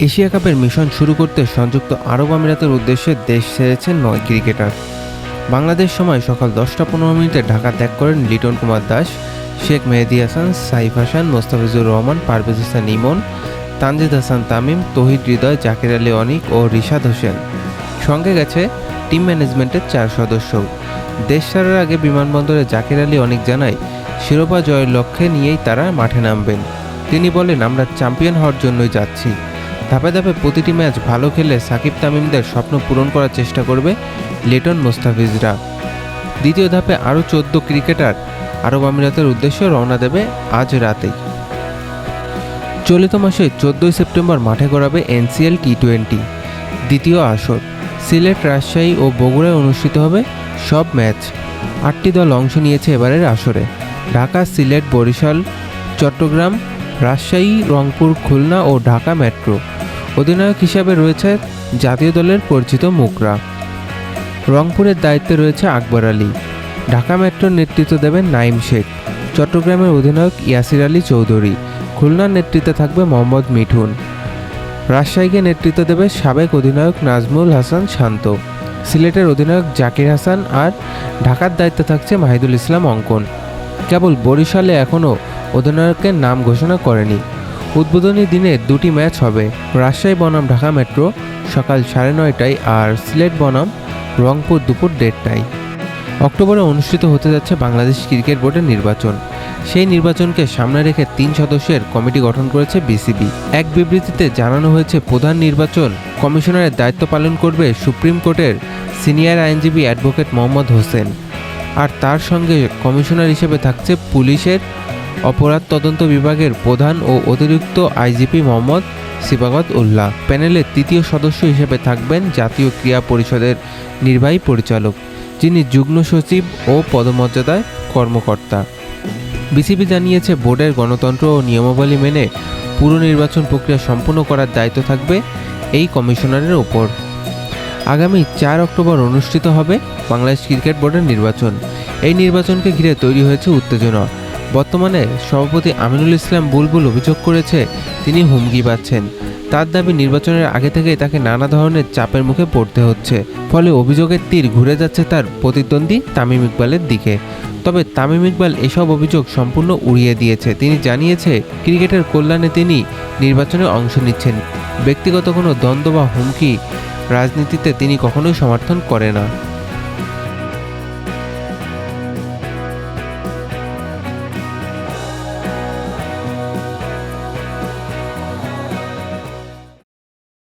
Asia কাপের mission শুরু করতে সংযুক্ত আরব আমিরাতের উদ্দেশ্যে দেশ ছেড়েছেন নয় ক্রিকেটার। বাংলাদেশ সময় সকাল দশটা পনেরো মিনিটে ঢাকা ত্যাগ করেন লিটন কুমার দাস, শেখ মেহেদি হাসান, সাইফ হাসান, মোস্তাফিজুর রহমান, পারভেজ হাসান ইমন, তানজিদ হাসান তামিম, তহিদ হৃদয়, জাকির আলী অনিক ও রিশাদ হোসেন। সঙ্গে গেছে টিম ম্যানেজমেন্টের চার সদস্য। দেশ ছাড়ার আগে বিমানবন্দরে জাকির আলী অনিক জানায়, শিরোপা জয়ের লক্ষ্যে নিয়েই তারা মাঠে নামবেন। তিনি বলেন, আমরা চ্যাম্পিয়ন হওয়ার জন্যই যাচ্ছি। ধাপে ধাপে প্রতিটি ম্যাচ ভালো খেলে সাকিব তামিমদের স্বপ্ন পূরণ করার চেষ্টা করবে লেটন মোস্তাফিজরা। দ্বিতীয় ধাপে আরও চোদ্দ ক্রিকেটার আরব আমিরাতের উদ্দেশ্যে রওনা দেবে আজ রাতেই। চলিত মাসে চোদ্দোই সেপ্টেম্বর মাঠে গড়াবে এনসিএল টি টোয়েন্টি দ্বিতীয় আসর, সিলেট, রাজশাহী ও বগুড়ায় অনুষ্ঠিত হবে সব ম্যাচ। আটটি দল অংশ নিয়েছে এবারের আসরে। ঢাকা, সিলেট, বরিশাল, চট্টগ্রাম, রাজশাহী, রংপুর, খুলনা ও ঢাকা মেট্রো। অধিনায়ক হিসাবে রয়েছে জাতীয় দলের পরিচিত মুখরা। রংপুরের দায়িত্বে রয়েছে আকবর আলী। ঢাকা মেট্রোর নেতৃত্ব দেবেন নাইম শেখ। চট্টগ্রামের অধিনায়ক ইয়াসির আলী চৌধুরী। খুলনার নেতৃত্বে থাকবে মোহাম্মদ মিঠুন। রাজশাহীকে নেতৃত্ব দেবে সাবেক অধিনায়ক নাজমুল হাসান শান্ত। সিলেটের অধিনায়ক জাকির হাসান আর ঢাকার দায়িত্বে থাকছে মাহিদুল ইসলাম অঙ্কন। কেবল বরিশালে এখনও অধিনায়কের নাম ঘোষণা করেনি। উদ্বোধনী দিনে দুটি ম্যাচ হবে। রাজশাহী বনাম ঢাকা মেট্রো, সকাল সাড়ে নয়টায় আর সিলেট বনাম রংপুর দুপুর দেড়টায়। অক্টোবরে অনুষ্ঠিত হতে যাচ্ছে বাংলাদেশ ক্রিকেট বোর্ডের নির্বাচন। সেই নির্বাচনকে সামনে রেখে তিন সদস্যের কমিটি গঠন করেছে বিসিবি। এক বিবৃতিতে জানানো হয়েছে, প্রধান নির্বাচন কমিশনারের দায়িত্ব পালন করবে সুপ্রিম কোর্টের সিনিয়র আইনজীবী অ্যাডভোকেট মোহাম্মদ হোসেন। আর তার সঙ্গে কমিশনার হিসেবে থাকছে পুলিশের অপরাধ তদন্ত বিভাগের প্রধান ও অতিরিক্ত আইজিপি মোহাম্মদ সিবাগত উল্লাহ। প্যানেলের তৃতীয় সদস্য হিসেবে থাকবেন জাতীয় ক্রীড়া পরিষদের নির্বাহী পরিচালক, যিনি যুগ্ম সচিব ও পদমর্যাদায় কর্মকর্তা। বিসিবি জানিয়েছে, বোর্ডের গণতন্ত্র ও নিয়মাবলী মেনে পুরো নির্বাচন প্রক্রিয়া সম্পূর্ণ করার দায়িত্ব থাকবে এই কমিশনারের ওপর। আগামী চার অক্টোবর অনুষ্ঠিত হবে বাংলাদেশ ক্রিকেট বোর্ডের নির্বাচন। এই নির্বাচনকে ঘিরে তৈরি হয়েছে উত্তেজনা। বর্তমানে সভাপতি আমিনুল ইসলাম বুলবুল অভিযোগ করেছে, তিনি হুমকি পাচ্ছেন। তার দাবি নির্বাচনের আগে থেকেই তাকে নানা ধরনের চাপের মুখে পড়তে হচ্ছে। ফলে অভিযোগের তীর ঘুরে যাচ্ছে তার প্রতিদ্বন্দ্বী তামিম ইকবালের দিকে। তবে তামিম ইকবাল এসব অভিযোগ সম্পূর্ণ উড়িয়ে দিয়েছে। তিনি জানিয়েছে, ক্রিকেটের কল্যাণে তিনি নির্বাচনে অংশ নিচ্ছেন। ব্যক্তিগত কোনো দ্বন্দ্ব বা হুমকি রাজনীতিতে তিনি কখনোই সমর্থন করে না।